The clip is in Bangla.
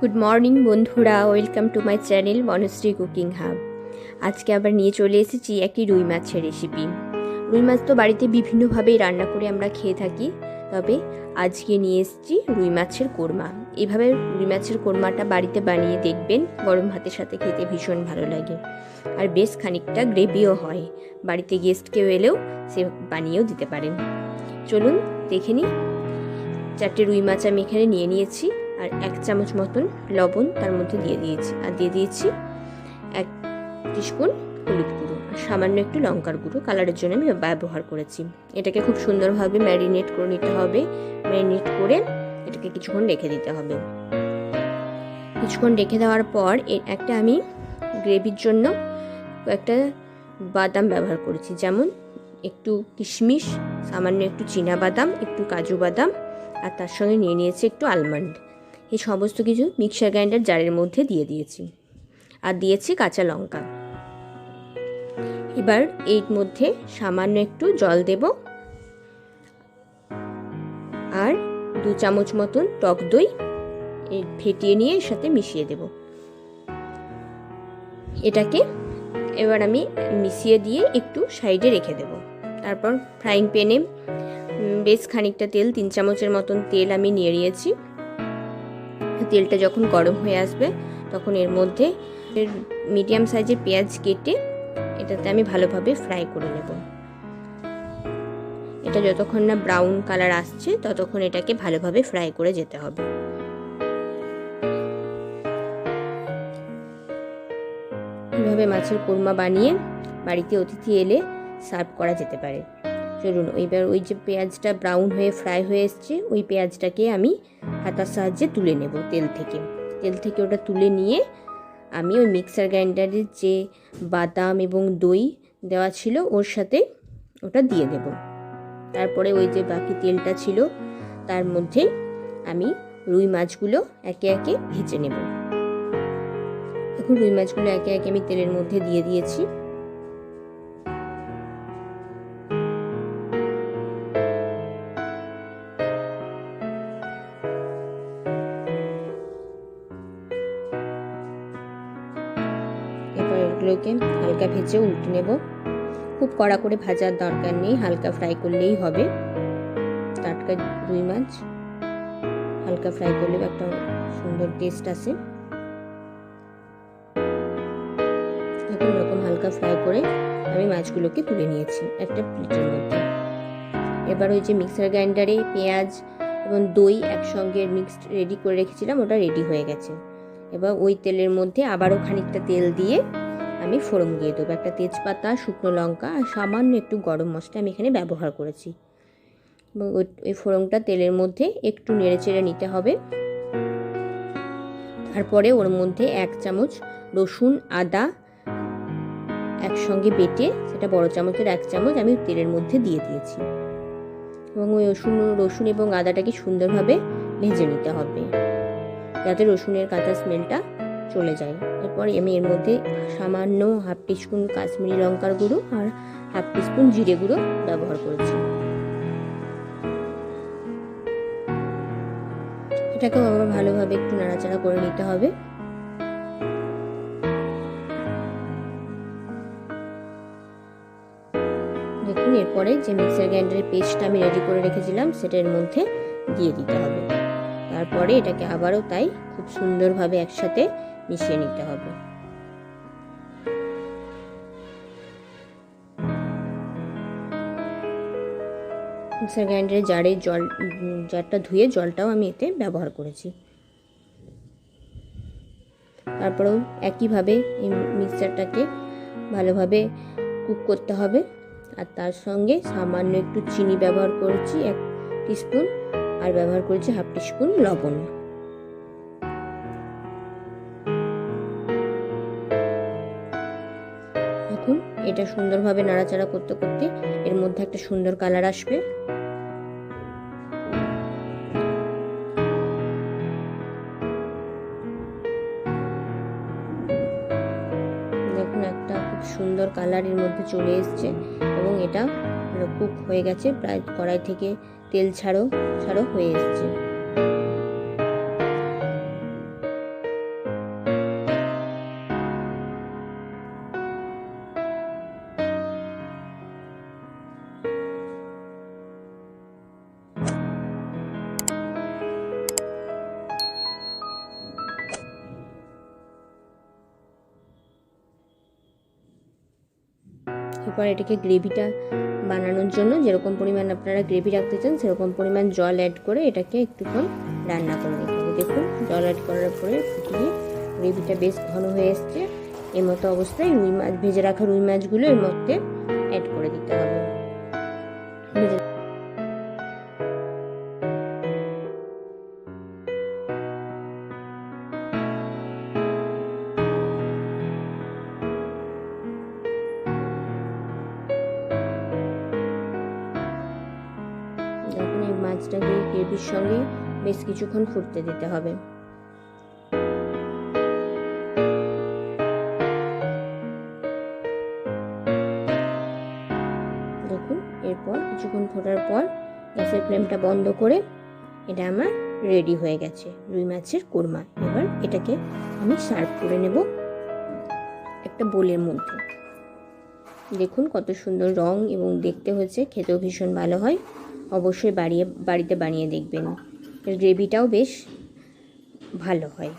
গুড মর্নিং বন্ধুরা। Welcome to my channel Banashree cooking hub আজকে আবার নিয়ে চলে এসেছি একটি রুই মাছের রেসিপি রুই মাছ তো বাড়িতে বিভিন্নভাবেই রান্না করে আমরা খেয়ে থাকি। তবে আজকে নিয়ে এসেছি রুই মাছের কোরমা। এভাবে রুই মাছের কোরমাটা বাড়িতে বানিয়ে দেখবেন, গরম ভাতের সাথে খেতে ভীষণ ভালো লাগে। আর বেশ খানিকটা গ্রেভিও হয়। বাড়িতে গেস্ট কেউ এলেও সে বানিয়েও দিতে পারেন। চলুন, দেখে নিই। চারটে রুই মাছ আমি এখানে নিয়ে নিয়েছি। আর এক চামচ মতন লবণ তার মধ্যে দিয়ে দিয়েছি। আর দিয়ে দিয়েছি এক টিস্পুন হলুদ গুঁড়ো আর সামান্য একটু লঙ্কার গুঁড়ো। কালারের জন্য আমি ব্যবহার করেছি। এটাকে খুব সুন্দরভাবে ম্যারিনেট করে নিতে হবে। ম্যারিনেট করে এটাকে কিছুক্ষণ রেখে দিতে হবে। কিছুক্ষণ রেখে দেওয়ার পর এর একটা আমি গ্রেভির জন্য একটা বাদাম ব্যবহার করেছি। যেমন একটু কিশমিশ, সামান্য একটু চীনা বাদাম, একটু কাজু বাদাম আর তার সঙ্গে নিয়ে নিয়েছি একটু আলমন্ড। এই সমস্ত কিছু মিক্সার গ্রাইন্ডার জারের মধ্যে দিয়ে দিয়েছি। আর দিয়েছি কাঁচা লঙ্কা। এবার এর মধ্যে সামান্য একটু জল দেব। আর দু চামচ মতন টক দই ফেটিয়ে নিয়ে এর সাথে মিশিয়ে দেব। এটাকে এবার আমি মিশিয়ে দিয়ে একটু সাইডে রেখে দেব। তারপর ফ্রাইং প্যানে বেশ খানিকটা তেল, তিন চামচের মতন তেল আমি নিয়ে নিয়েছি। তেলটা যখন গরম হয়ে আসবে, তখন এর মধ্যে মিডিয়াম সাইজের পেঁয়াজ কেটে এটাতে আমি ভালোভাবে ফ্রাই করে নেব। এটা যতক্ষণ না ব্রাউন কালার আসছে, ততক্ষণ এটাকে ভালোভাবে ফ্রাই করে যেতে হবে। এভাবে মাছের কোরমা বানিয়ে বাড়িতে অতিথি এলে সার্ভ করা যেতে পারে। চলুন ওইবার ওই যে পেঁয়াজটা ব্রাউন হয়ে ফ্রাই হয়ে এসছে, ওই পেঁয়াজটাকে আমি হাতার সাহায্যে তুলে নেব তেল থেকে। তেল থেকে ওটা তুলে নিয়ে আমি ওই মিক্সার গ্রাইন্ডারের যে বাদাম এবং দই দেওয়া ছিল, ওর সাথে ওটা দিয়ে দেব। তারপরে ওই যে বাকি তেলটা ছিল, তার মধ্যে আমি রুই মাছগুলো একে একে ভেজে নেব। এখন রুই মাছগুলো একে একে আমি তেলের মধ্যে দিয়ে দিয়েছি। এগুলোকে হালকা ভেজে উল্টে নেব। খুব কড়া করে ভাজার দরকার নেই, হালকা ফ্রাই করলেই হবে। টাটকা রুই মাছ, হালকা ফ্রাই করলেও একটা সুন্দর টেস্ট আসে। এখন এরকম হালকা ফ্রাই করে আমি মাছগুলোকে তুলে নিয়েছি একটা প্লেটের মধ্যে। এবার ওই যে মিক্সার গ্রাইন্ডারে পেঁয়াজ এবং দই একসঙ্গে মিক্সড রেডি করে রেখেছিলাম, ওটা রেডি হয়ে গেছে। এবার ওই তেলের মধ্যে আবারও খানিকটা তেল দিয়ে আমি ফোড়ন দিয়ে দেবো। একটা তেজপাতা, শুকনো লঙ্কা আর সামান্য একটু গরম মশলা আমি এখানে ব্যবহার করেছি। এবং ওই ফোড়নটা তেলের মধ্যে একটু নেড়ে চেড়ে নিতে হবে। তারপরে ওর মধ্যে এক চামচ রসুন, আদা একসঙ্গে বেটে সেটা বড় চামচের এক চামচ আমি তেলের মধ্যে দিয়ে দিয়েছি। এবং ওই রসুন রসুন এবং আদাটাকে সুন্দরভাবে ভেজে নিতে হবে। যাতে রসুনের কাঁচা স্মেলটা চলে যায়। এরপর আমি এর মধ্যে সামান্য হাফ টিস্পুন কাশ্মীরি লঙ্কার গুঁড়ো আর হাফ টিস্পুন জিরে গুঁড়ো ব্যবহার করেছি। এটাকেও আবার ভালোভাবে একটু নাড়াচাড়া করে নিতে হবে। দেখুন, এরপরে যে মিক্সার গ্রাইন্ডারের পেস্টটা আমি রেডি করে রেখেছিলাম সেটার মধ্যে দিয়ে দিতে হবে। তারপরে এটাকে আবারও তাই খুব সুন্দরভাবে একসাথে মিশিয়ে নিতে হবে। মিক্সার গ্রাইন্ডারে জারে জল জারটা ধুয়ে জলটাও আমি এতে ব্যবহার করেছি। তারপরেও একইভাবে এই মিক্সারটাকে ভালোভাবে কুক করতে হবে। আর তার সঙ্গে সামান্য একটু চিনি ব্যবহার করেছি, এক টিস্পুন, আর ব্যবহার করেছি হাফ টিস্পুন লবণ। এটা সুন্দরভাবে নাড়াচাড়া করতে করতে এর মধ্যে একটা সুন্দর কালার আসবে। দেখুন, একটা খুব সুন্দর কালারের মধ্যে চলে এসছে এবং এটা কুক হয়ে গেছে। প্রায় কড়াই থেকে তেল ছাড়ো ছাড়ো হয়ে এসছে। এরপর এটাকে গ্রেভিটা বানানোর জন্য। যেরকম পরিমাণ আপনারা গ্রেভি রাখতে চান, সেরকম পরিমাণ জল অ্যাড করে এটাকে একটুক্ষণ রান্না করে নিতে হবে। দেখুন, জল অ্যাড করার পরে ফুটিয়ে গ্রেভিটা বেশ ঘন হয়ে এসছে। এর মতো অবস্থায় রুই মাছ, ভেজে রাখা রুই মাছগুলো এর মধ্যে যখন এই মাছটাকে গ্রেভির সঙ্গে বেশ কিছুক্ষণ ফুটতে দিতে হবে। দেখুন, এরপর কিছুক্ষণ ফোটার পর গ্যাসের ফ্লেমটা বন্ধ করে এটা আমার রেডি হয়ে গেছে, রুই মাছের কোরমা। এবার এটাকে আমি সার্ভ করে নেব একটা বোলের মধ্যে। দেখুন কত সুন্দর রং এবং দেখতে হচ্ছে খেতেও ভীষণ ভালো হয়। অবশ্যই বাড়িয়ে বাড়িতে বানিয়ে দেখবেন। এর গ্রেভিটাও বেশ ভালো হয়।